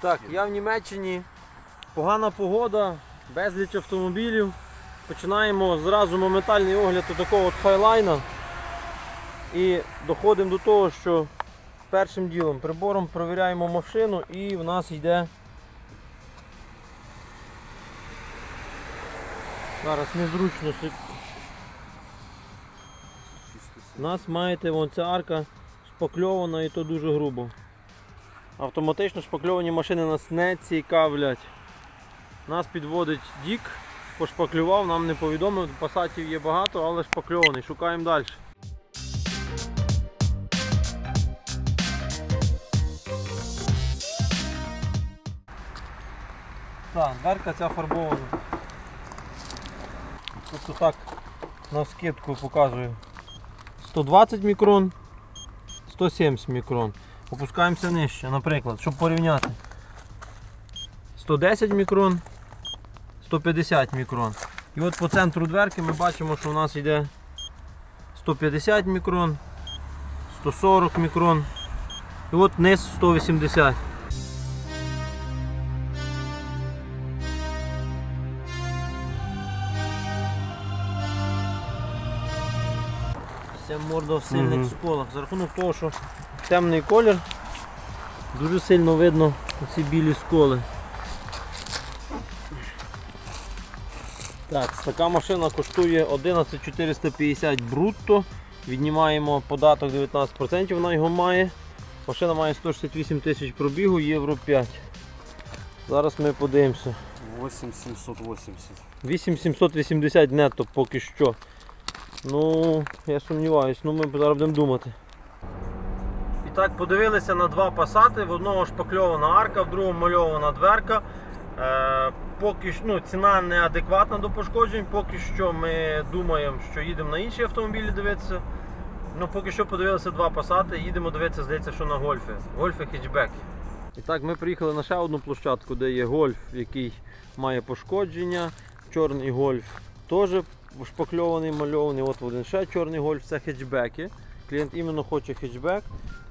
Так, я в Німеччині. Погана погода, безліч автомобілів. Починаємо зразу моментальний огляд такого от хайлайна. І доходимо до того, що першим ділом прибором перевіряємо машину і в нас йде. Зараз незручно. У нас маєте вон ця арка шпакльована і то дуже грубо. Автоматично шпакльовані машини нас не цікавлять. Нас підводить Дік, пошпаклював, нам не повідомив, пасатів є багато, але шпакльований. Шукаємо далі. Так, дверка ця фарбована. Тобто так на скидку показую. 120 мікрон, 170 мікрон. Опускаємося нижче, наприклад, щоб порівняти. 110 мікрон, 150 мікрон. І от по центру дверки ми бачимо, що у нас йде 150 мікрон, 140 мікрон. І от низ 180. Вся морда в сильних Мгм. сколах. За рахунок того, що темний колір, дуже сильно видно ці білі сколи. Так, така машина коштує 11 450 брутто. Віднімаємо податок 19%, вона його має. Машина має 168 тисяч пробігу, євро 5. Зараз ми подивимося. 8780. 8780 нетто поки що. Ну, я сумніваюсь, ну ми зараз будемо думати. Так, подивилися на два пасати. В одного шпакльована арка, в другого мальована дверка. Е, поки ну, ціна неадекватна до пошкоджень. Поки що ми думаємо, що їдемо на інші автомобілі дивитися. Ну, поки що подивилися два пасати, їдемо дивитися, здається, що на гольфи. Гольфи хетчбеки. І так, ми приїхали на ще одну площадку, де є гольф, який має пошкодження. Чорний гольф теж шпакльований, мальований. От один ще чорний гольф, це хетчбеки. Клієнт іменно хоче хетчбек.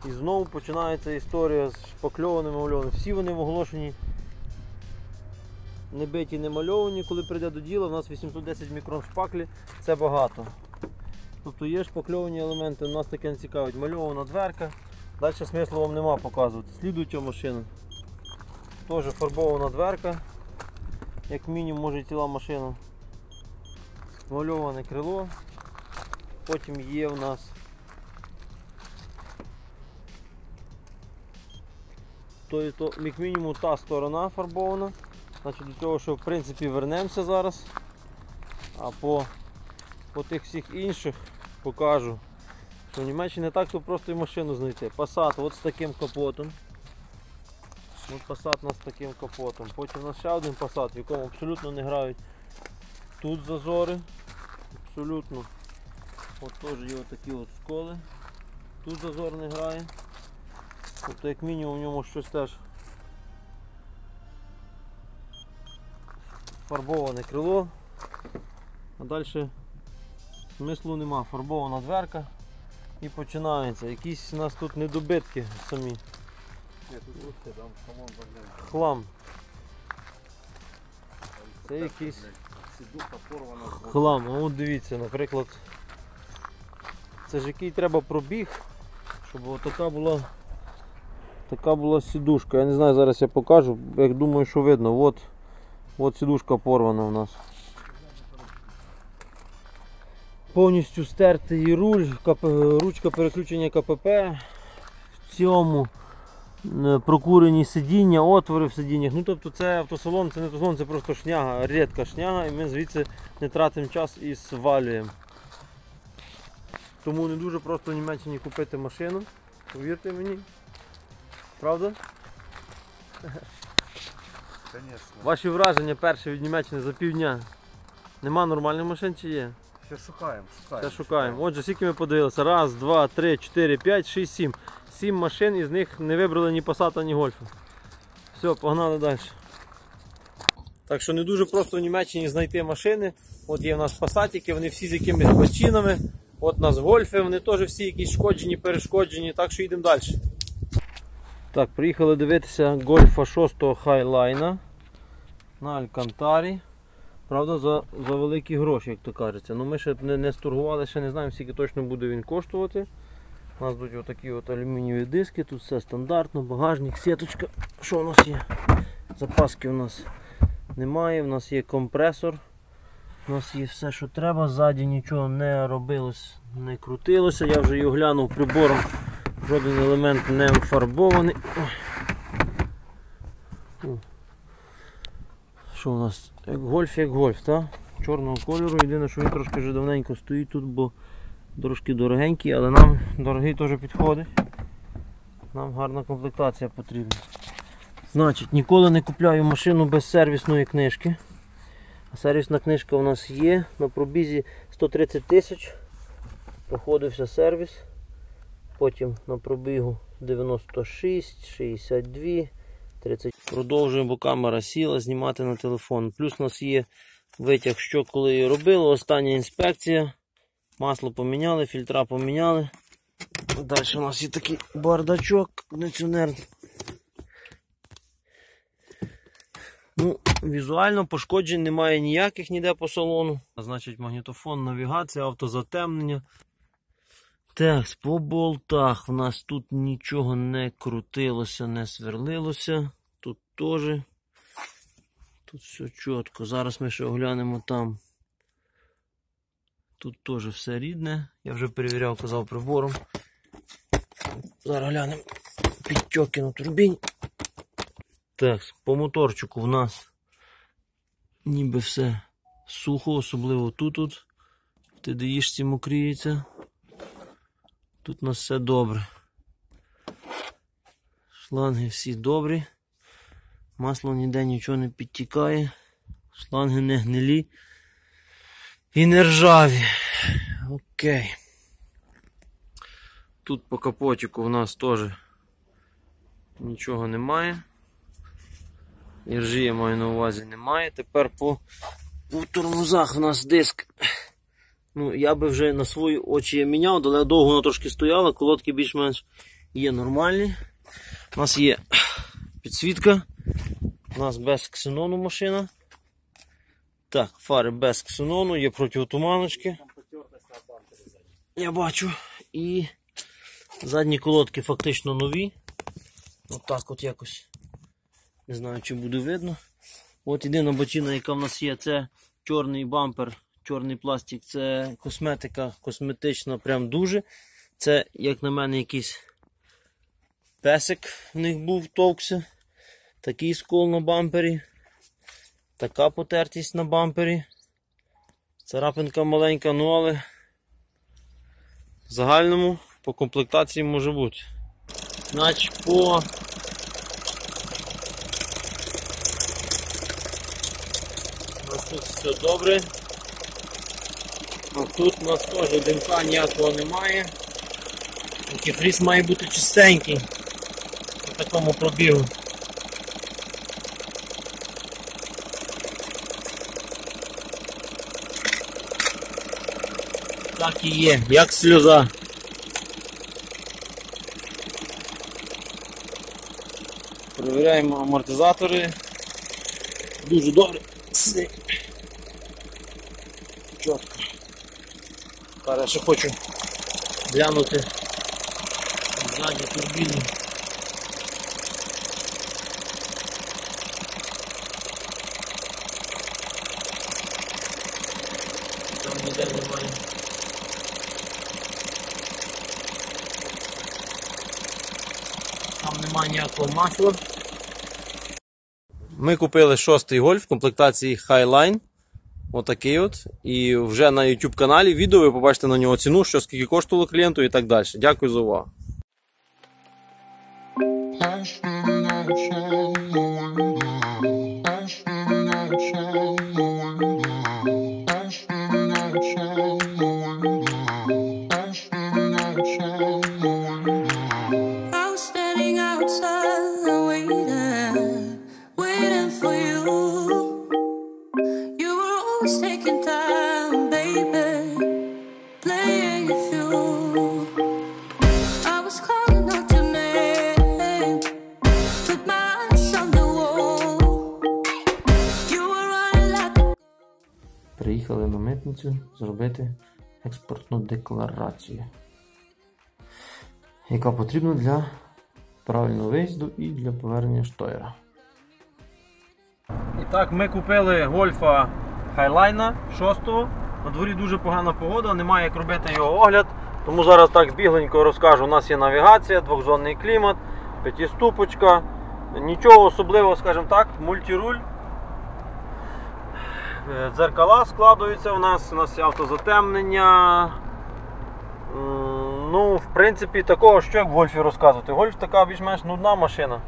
І знову починається історія з шпакльованими мальованими. Всі вони в оголошенні не биті, не мальовані. Коли прийде до діла, у нас 810 мікрон шпаклі, це багато. Тобто є шпакльовані елементи, у нас таке не цікавить. Мальована дверка. Далі смислу вам нема показувати. Слідуюча машина. Теж фарбована дверка. Як мінімум може ціла машина. Мальоване крило. Потім є в нас то, то, як мінімум та сторона фарбована. Значить до цього, що в принципі вернемося зараз. А по, по тих всіх інших покажу. Що в Німеччині не так то просто і машину знайти. Passat от з таким капотом. От Passat у нас з таким капотом. Потім у нас ще один Passat, в якому абсолютно не грають тут зазори. Абсолютно. От теж є такі от сколи. Тут зазор не грає. Тобто як мінімум в ньому щось теж фарбоване крило. А далі смислу нема. Фарбована дверка і починається. Якісь у нас тут недобитки самі. Хлам. Це якийсь хлам. А от дивіться, наприклад, це ж який треба пробіг, щоб от така була така була сідушка. Я не знаю, зараз я покажу, як думаю, що видно. От, от сідушка порвана у нас. Повністю стертий руль, ручка переключення КПП. В цьому прокурені сидіння, отвори в сидіннях. Ну тобто це автосалон, це не автосалон, це просто шняга, рідка шняга, і ми звідси не тратимо час і свалюємо. Тому не дуже просто в Німеччині купити машину. Повірте мені. Правда? Конечно. Ваші враження перші від Німеччини за півдня. Нема нормальних машин чи є? Ще шукаємо, шукаємо. Це шукаємо. Отже, скільки ми подивилися? Раз, два, три, чотири, п'ять, шість, сім. Сім машин, із них не вибрали ні Passat, ні Гольфа. Все, погнали далі. Так що не дуже просто в Німеччині знайти машини. От є в нас пасатики, вони всі з якимись бачинами. От у нас гольфи, вони теж всі якісь шкоджені, перешкоджені, так що йдемо далі. Так, приїхали дивитися гольфа 6 хайлайна на Алькантарі. Правда, за, за великі гроші, як то кажеться. Ну ми ще не, не сторгували, ще не знаємо, скільки точно буде він коштувати. У нас будуть отакі от алюмінієві диски, тут все стандартно, багажник, сіточка. Що у нас є? Запаски у нас немає, у нас є компресор. У нас є все, що треба, ззаді нічого не робилось, не крутилося. Я вже його глянув прибором. Жоден елемент не фарбований. Що у нас? Як гольф, як гольф, так? Чорного кольору. Єдине, що він трошки вже давненько стоїть тут, бо трошки дорогенький, але нам дорогий теж підходить. Нам гарна комплектація потрібна. Значить, ніколи не купляю машину без сервісної книжки. А сервісна книжка у нас є. На пробізі 130 тисяч. Проходився сервіс. Потім на пробігу 96, 62, 30. Продовжуємо, бо камера сіла, знімати на телефон. Плюс у нас є витяг, що коли її робили. Остання інспекція. Масло поміняли, фільтра поміняли. Далі у нас є такий бардачок, кондиціонер. Ну, Візуально пошкоджень немає ніяких ніде по салону. Значить, магнітофон, навігація, автозатемнення. Так, по болтах у нас тут нічого не крутилося, не сверлилося. Тут теж. Тут все чітко. Зараз ми ще оглянемо там. Тут теж все рідне. Я вже перевіряв, казав прибором. Зараз глянемо підтьоки на турбіні. Так, по моторчику в нас ніби все сухо, особливо тут. тут. В ТДІшці мокріється. Тут у нас все добре. Шланги всі добрі. Масло ніде нічого не підтікає. Шланги не гнилі і не ржаві. Окей. Тут по капотику в нас теж нічого немає. Іржі я маю на увазі немає. Тепер по, по тормозах у нас диск. Ну, я би вже на свої очі міняв, але довго воно трошки стояло, колодки більш-менш є нормальні. У нас є підсвітка. У нас без ксенону машина. Так, фари без ксенону, є протиотуманочки. Я бачу. І задні колодки фактично нові. Отак от якось. Не знаю, чи буде видно. От єдина бочина, яка в нас є, це чорний бампер, чорний пластик, це косметика, косметична, прям дуже. Це, як на мене, якийсь песик в них був, товкся. Такий скол на бампері. Така потертість на бампері. Царапинка маленька, ну але в загальному по комплектації може бути. Значить, по тут все добре. А тут у нас теж димка ніякого немає. Антифріз має бути чистенький по такому пробігу. Так і є, як сльоза. Перевіряємо амортизатори. Дуже добре. Чітко. Зараз ще хочу глянути ззаді турбіну. Там ніде немає. Там немає ніякого масла. Ми купили шостий гольф в комплектації Highline. Отакий от. І вже на YouTube каналі відео ви побачите на нього ціну, що скільки коштувало клієнту і так далі. Дякую за увагу. Митницю зробити експортну декларацію, яка потрібна для правильного виїзду і для повернення штойра. І так, ми купили гольфа Хайлайна 6 На дворі дуже погана погода, немає як робити його огляд. Тому зараз так бігленько розкажу. У нас є навігація, двохзонний клімат, п'ятиступочка. Нічого особливого, скажімо так, мультируль. Е, Дзеркала складуються у нас, у нас є автозатемнення. Ну, в принципі, такого, що як в гольфі розказувати. Гольф така більш-менш нудна машина.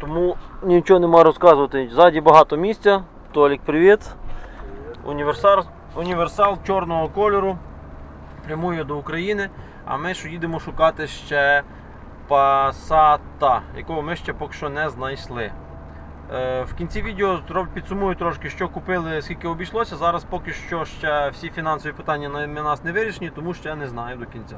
Тому нічого нема розказувати. Ззаді багато місця. Толік, привіт. Універсал, універсал чорного кольору. Прямує до України. А ми що їдемо шукати ще Пасата, якого ми ще поки що не знайшли. Е, в кінці відео підсумую трошки, що купили, скільки обійшлося. Зараз поки що ще всі фінансові питання на нас не вирішені, тому ще не знаю до кінця.